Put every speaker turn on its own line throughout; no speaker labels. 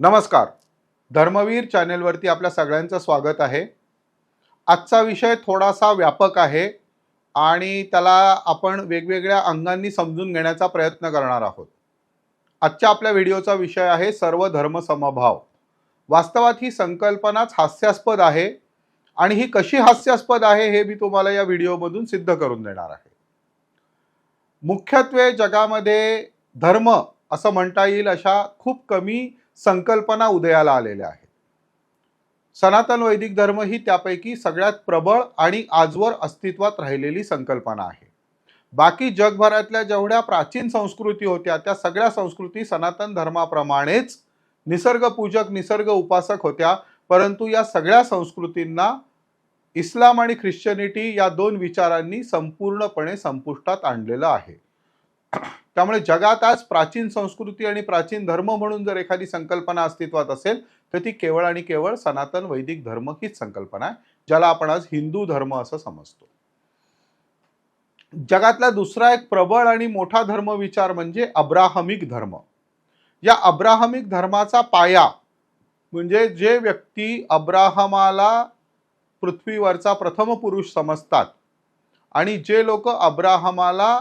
नमस्कार. धर्मवीर चॅनेलवरती आपल्या सगळ्यांचं स्वागत आहे. आजचा विषय थोडासा व्यापक आहे आणि त्याला आपण वेगवेगळ्या अंगांनी समजून घेण्याचा प्रयत्न करणार आहोत. आजच्या आपल्या व्हिडिओचा विषय आहे सर्व धर्म समभाव. वास्तवात ही संकल्पनाच हास्यास्पद आहे आणि ही कशी हास्यास्पद आहे हे मी तुम्हाला या व्हिडिओमधून सिद्ध करून देणार आहे. मुख्यत्वे जगामध्ये धर्म असं म्हणता येईल अशा खूप कमी संकल्पना उदयाला आलेल्या आहेत. सनातन वैदिक धर्म ही त्यापैकी सगळ्यात प्रबळ आणि आजवर अस्तित्वात राहिलेली संकल्पना आहे. बाकी जगभरातल्या जेवढ्या प्राचीन संस्कृती होत्या त्या सगळ्या संस्कृती सनातन धर्माप्रमाणेच निसर्गपूजक निसर्ग उपासक होत्या. परंतु या सगळ्या संस्कृतींना इस्लाम आणि ख्रिश्चनिटी या दोन विचारांनी संपूर्णपणे संपुष्टात आणलेलं आहे. त्यामुळे जगात आज प्राचीन संस्कृती आणि प्राचीन धर्म म्हणून जर एखादी संकल्पना अस्तित्वात असेल तर ती केवळ आणि केवळ सनातन वैदिक धर्म हीच संकल्पना आहे ज्याला आपण आज हिंदू धर्म असं समजतो. जगातला दुसरा एक प्रबळ आणि मोठा धर्म विचार म्हणजे अब्राहमिक धर्म. या अब्राहमिक धर्माचा पाया म्हणजे जे व्यक्ती अब्राहमाला पृथ्वीवरचा प्रथम पुरुष समजतात आणि जे लोक अब्राहमाला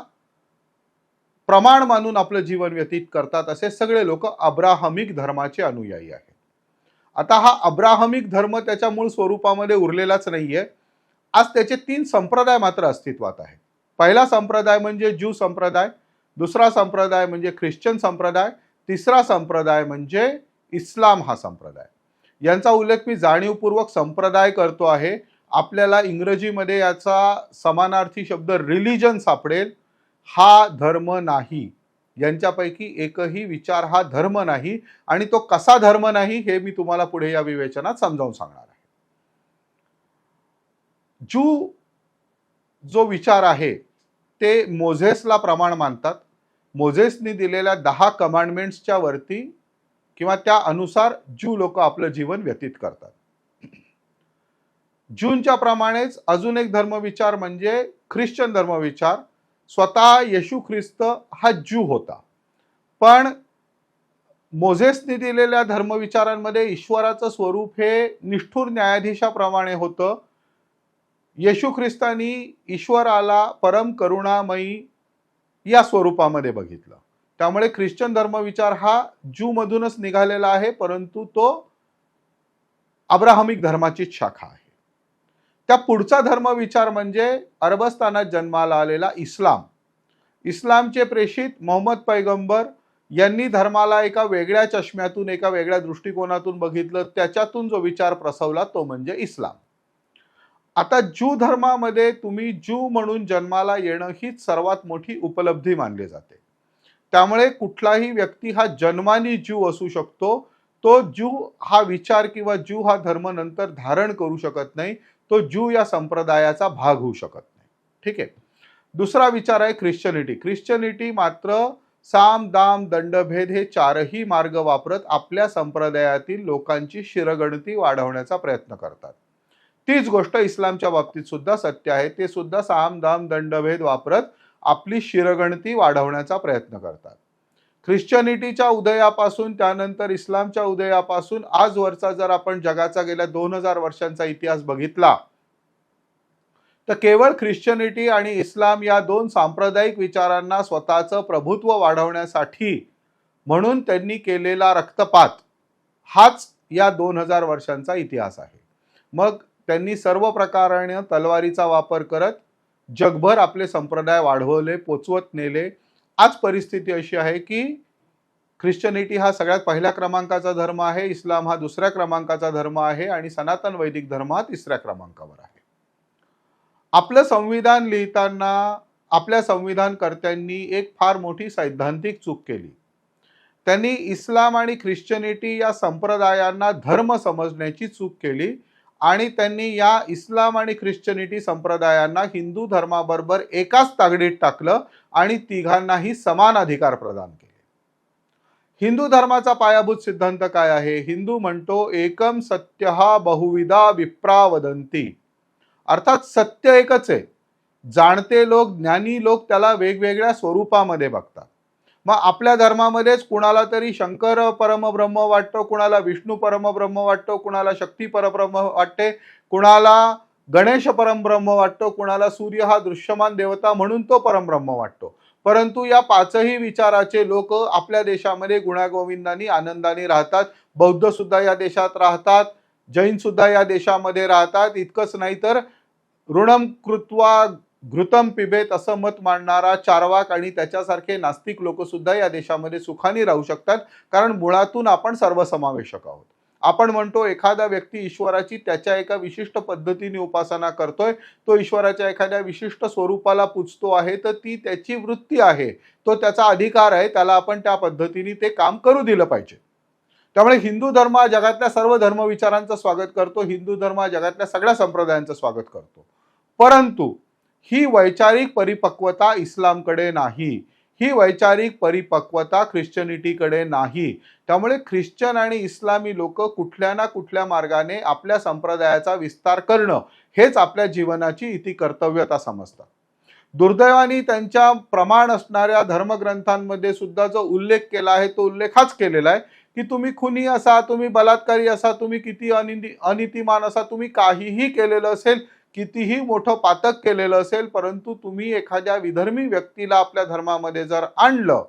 प्रमाण मानून आपलं जीवन व्यतीत करतात असे सगळे लोक अब्राहमिक धर्माचे अनुयायी आहेत. आता हा अब्राहमिक धर्म त्याच्या मूळ स्वरूपामध्ये उरलेलाच नाहीये. आज त्याचे तीन संप्रदाय मात्र अस्तित्वात आहेत. पहिला संप्रदाय म्हणजे ज्यू संप्रदाय दुसरा संप्रदाय म्हणजे ख्रिश्चन संप्रदाय तिसरा संप्रदाय म्हणजे इस्लाम हा संप्रदाय. यांचा उल्लेख मी जाणीवपूर्वक संप्रदाय करतो आहे. आपल्याला इंग्रजीमध्ये याचा समानार्थी शब्द रिलिजन सापडेल. हा धर्म नाही. यांच्यापैकी एकही विचार हा धर्म नाही आणि तो कसा धर्म नाही हे मी तुम्हाला पुढे या विवेचनात समजावून सांगणार आहे. जू जो विचार आहे ते मोझेसला प्रमाण मानतात. मोझेसनी दिलेल्या दहा कमांडमेंट्सच्या वरती किंवा त्या अनुसार ज्यू लोक आपलं जीवन व्यतीत करतात. जूनच्या प्रमाणेच अजून एक धर्मविचार म्हणजे ख्रिश्चन धर्मविचार. स्वतः येशू ख्रिस्त हा ज्यू होता. पण मोझेसने दिलेल्या धर्मविचारांमध्ये ईश्वराचं स्वरूप हे निष्ठुर न्यायाधीशाप्रमाणे होतं. येशू ख्रिस्तानी ईश्वराला परम करुणामयी या स्वरूपामध्ये बघितलं. त्यामुळे ख्रिश्चन धर्मविचार हा ज्यूमधूनच निघालेला आहे परंतु तो अब्राहमिक धर्माचीच शाखा आहे. त्या पुढचा धर्मविचार म्हणजे अरबस्तानात जन्माला आलेला इस्लाम. इस्लामचे प्रेषित मोहम्मद पैगंबर यांनी धर्माला एका वेगळ्या चष्म्यातून एका वेगळ्या दृष्टिकोनातून बघितलं. त्याच्यातून जो विचार प्रसवला तो म्हणजे इस्लाम. आता ज्यू धर्मामध्ये तुम्ही ज्यू म्हणून जन्माला येणं हीच सर्वात मोठी उपलब्धी मानली जाते. त्यामुळे कुठलाही व्यक्ती हा जन्मानी ज्यू असू शकतो. तो ज्यू हा विचार किंवा ज्यू हा धर्म नंतर धारण करू शकत नाही. तो ज्यू या संप्रदायाचा भाग होऊ शकत नाही. ठीक आहे? दुसरा विचार आहे ख्रिश्चनिटी. ख्रिश्चनिटी मात्र साम दाम दंडभेद हे चारही मार्ग वापरत आपल्या संप्रदायातील लोकांची शिरगणती वाढवण्याचा प्रयत्न करतात. तीच गोष्ट इस्लामच्या बाबतीत सुद्धा सत्य आहे. ते सुद्धा साम दाम दंडभेद वापरत आपली शिरगणती वाढवण्याचा प्रयत्न करतात. ख्रिश्चनिटीच्या उदयापासून त्यानंतर इस्लामच्या उदयापासून आजवरचा जर आपण जगाचा गेल्या दोन हजार वर्षांचा इतिहास बघितला तर केवळ ख्रिश्चनिटी आणि इस्लाम या दोन सांप्रदायिक विचारांना स्वतःचं प्रभुत्व वाढवण्यासाठी म्हणून त्यांनी केलेला रक्तपात हाच या दोन हजार वर्षांचा इतिहास आहे. मग त्यांनी सर्व प्रकाराने तलवारीचा वापर करत जगभर आपले संप्रदाय वाढवले पोचवत नेले आज परिस्थिती अशी आहे की ख्रिश्चनिटी हा सगळ्यात पहिल्या क्रमांकाचा धर्म आहे इस्लाम हा दुसऱ्या क्रमांकाचा धर्म आहे आणि सनातन वैदिक धर्म हा तिसऱ्या क्रमांकावर आहे. आपलं संविधान लिहिताना आपल्या संविधानकर्त्यांनी एक फार मोठी सैद्धांतिक चूक केली. त्यांनी इस्लाम आणि ख्रिश्चनिटी या संप्रदायांना धर्म समजण्याची चूक केली. आणि त्यांनी या इस्लाम आणि ख्रिश्चनिटी संप्रदायांना हिंदू धर्माबरोबर एकाच तागडीत टाकलं आणि तिघांनाही समान अधिकार प्रदान केले. हिंदू धर्माचा पायाभूत सिद्धांत काय आहे? हिंदू म्हणतो एकम सत्य हा बहुविधा विप्रा वदंती अर्थात सत्य एकच आहे. जाणते लोक ज्ञानी लोक त्याला वेगवेगळ्या स्वरूपामध्ये बघतात. मग आपल्या धर्मामध्येच कुणाला तरी शंकर परमब्रह्म वाटतो कुणाला विष्णू परमब्रह्म वाटतो कुणाला शक्ती परब्रह्म वाटते कुणाला गणेश परमब्रह्म वाटतो कुणाला सूर्य हा दृश्यमान देवता म्हणून तो परमब्रह्म वाटतो. परंतु या पाचही विचाराचे लोक आपल्या देशामध्ये गुण्यागोविंदानी आनंदाने राहतात. बौद्ध सुद्धा या देशात राहतात जैन सुद्धा या देशामध्ये राहतात. इतकंच नाही तर ऋणम कृत्वा घृतम पिबेत असं मत मांडणारा चारवाक आणि त्याच्यासारखे नास्तिक लोक सुद्धा या देशामध्ये सुखाने राहू शकतात कारण मुळातून आपण सर्वसमावेशक आहोत. आपण म्हणतो एखादा व्यक्ती ईश्वराची त्याच्या एका विशिष्ट पद्धतीने उपासना करतोय तो ईश्वराच्या एखाद्या विशिष्ट स्वरूपाला पूजतो आहे तर ती त्याची वृत्ती आहे. तो त्याचा अधिकार आहे त्याला आपण त्या पद्धतीने ते काम करू दिलं पाहिजे. त्यामुळे हिंदू धर्म हा जगातल्या सर्व धर्मविचारांचं स्वागत करतो हिंदू धर्म हा जगातल्या सगळ्या संप्रदायांचं स्वागत करतो. परंतु ही वैचारिक परिपक्वता इस्लामकडे नाही. ही वैचारिक परिपक्वता ख्रिश्चनिटीकडे नाही. त्यामुळे ख्रिश्चन आणि इस्लामी लोक कुठल्या ना कुठल्या मार्गाने आपल्या संप्रदायाचा विस्तार करणं हेच आपल्या जीवनाची इति कर्तव्यता समजतात दुर्दैवाने त्यांच्या प्रमाण असणाऱ्या धर्मग्रंथांमध्ये सुद्धा जो उल्लेख केला आहे तो उल्लेख हाच केलेला आहे की तुम्ही खुनी असा तुम्ही बलात्कारी असा तुम्ही किती अनिती अनितिमान असा तुम्ही काहीही केलेलं असेल कितीही मोठं पातक केलेलं असेल परंतु तुम्ही एखाद्या विधर्मी व्यक्तीला आपल्या धर्मामध्ये जर आणलं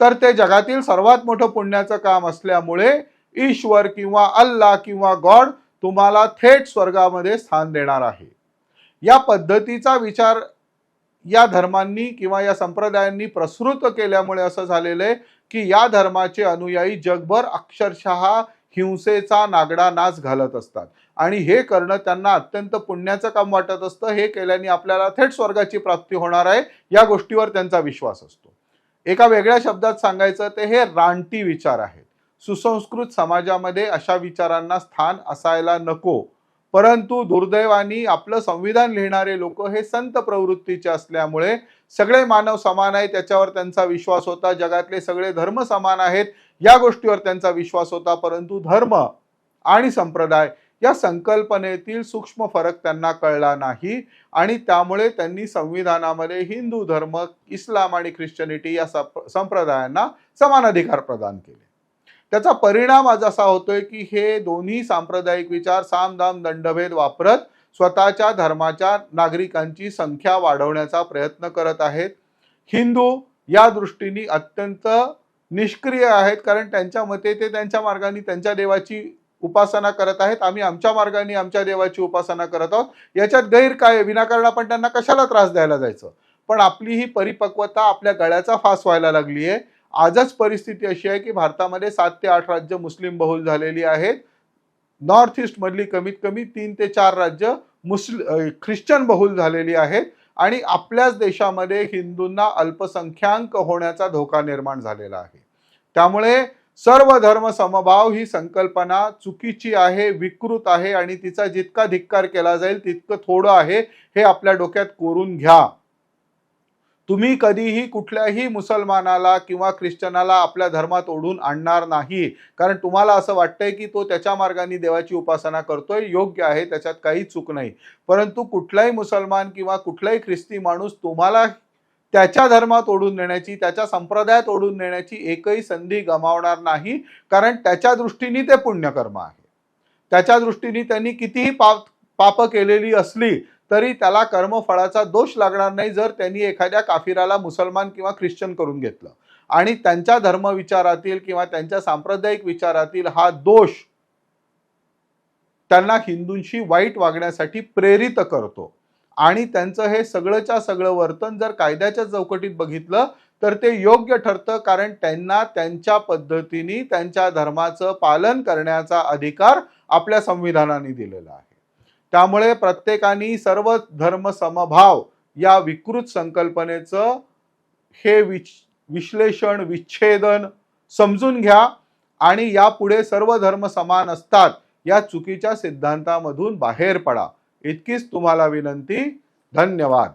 तर ते जगातील सर्वात मोठं पुण्याचं काम असल्यामुळे ईश्वर किंवा अल्ला किंवा गॉड तुम्हाला थेट स्वर्गामध्ये स्थान देणार आहे. या पद्धतीचा विचार या धर्मांनी किंवा या संप्रदायांनी प्रसृत केल्यामुळे असं झालेलं आहे की या धर्माचे अनुयायी जगभर अक्षरशः हिंसेचा नागडा नाच घालत असतात. आणि हे करणं त्यांना अत्यंत पुण्याचं काम वाटत असतं. हे केल्याने आपल्याला थेट स्वर्गाची प्राप्ती होणार आहे. या गोष्टीवर त्यांचा विश्वास असतो. एका वेगळ्या शब्दात सांगायचं ते हे रानटी विचार आहेत. सुसंस्कृत समाजामध्ये अशा विचारांना स्थान असायला नको. परंतु दुर्दैवानी आपलं संविधान लिहिणारे लोक हे संत प्रवृत्तीचे असल्यामुळे सगळे मानव समान आहे त्याच्यावर त्यांचा विश्वास होता. जगातले सगळे धर्म समान आहेत या गोष्टीवर त्यांचा विश्वास होता. परंतु धर्म आणि संप्रदाय या संकल्पनेतील सूक्ष्म फरक त्यांना कळला नाही आणि त्यामुळे त्यांनी संविधानामध्ये हिंदू धर्म इस्लाम आणि ख्रिश्चनिटी या संप्रदायांना समान अधिकार प्रदान केले. त्याचा परिणाम आज असा होतोय की हे दोन्ही सांप्रदायिक विचार सामदाम दंडभेद वापरत स्वतःच्या धर्माच्या नागरिकांची संख्या वाढवण्याचा प्रयत्न करत आहेत. हिंदू या दृष्टीने अत्यंत निष्क्रिय आहेत कारण त्यांच्या मते ते त्यांच्या मार्गाने त्यांच्या देवाची उपासना करत आहेत. आम्ही आमच्या मार्गाने आमच्या देवाची उपासना करत आहोत. याच्यात गैर काय विनाकारण आपण त्यांना कशाला त्रास द्यायला जायचं? पण आपली ही परिपक्वता आपल्या गळ्याचा फास व्हायला लागली आहे. आजच परिस्थिती अशी आहे की भारतामध्ये सात ते आठ राज्य मुस्लिम बहुल झालेली आहेत. नॉर्थ ईस्ट मधली कमीत कमी तीन ते चार राज्य मुस्लिम ख्रिश्चन बहुल झालेली आहेत. आणि आपल्याच देशामध्ये हिंदूंना अल्पसंख्याक होण्याचा धोका निर्माण झालेला आहे. त्यामुळे सर्व धर्म समभाव ही संकल्पना चुकीची आहे विकृत आहे आणि तिचा जितका धिक्कार केला जाईल तितकं थोडं आहे हे आपल्या डोक्यात कोरून घ्या. तुम्ही कधीही कुठल्याही मुसलमानाला किंवा ख्रिश्चनाला आपल्या धर्मात ओढून आणणार नाही. कारण तुम्हाला असं वाटतंय की तो त्याच्या मार्गाने देवाची उपासना करतोय योग्य आहे त्याच्यात काही चूक नाही. परंतु कुठलाही मुसलमान किंवा कुठलाही ख्रिस्ती माणूस तुम्हाला त्याच्या धर्मात ओढून नेण्याची त्याच्या संप्रदायात ओढून नेण्याची एकही संधी गमावणार नाही कारण त्याच्या दृष्टीने ते पुण्यकर्म आहे. त्याच्या दृष्टीने त्यांनी कितीही पाप पाप केलेली असली तरी त्याला कर्मफळाचा दोष लागणार नाही जर त्यांनी एखाद्या काफिराला मुसलमान किंवा ख्रिश्चन करून घेतलं. आणि त्यांच्या धर्मविचारातील किंवा त्यांच्या सांप्रदायिक विचारातील हा दोष त्यांना हिंदूंशी वाईट वागण्यासाठी प्रेरित करतो. आणि त्यांचं हे सगळंच्या सगळं वर्तन जर कायद्याच्या चौकटीत बघितलं तर ते योग्य ठरतं. कारण त्यांना त्यांच्या पद्धतीने त्यांच्या धर्माचं पालन करण्याचा अधिकार आपल्या संविधानाने दिलेला आहे. त्यामुळे प्रत्येकाने सर्व धर्म समभाव या विकृत संकल्पनेचं हे विच विश्लेषण विच्छेदन समजून घ्या आणि यापुढे सर्व धर्म समान असतात या चुकीच्या सिद्धांतामधून बाहेर पडा. इतकीच तुम्हाला विनंती. धन्यवाद.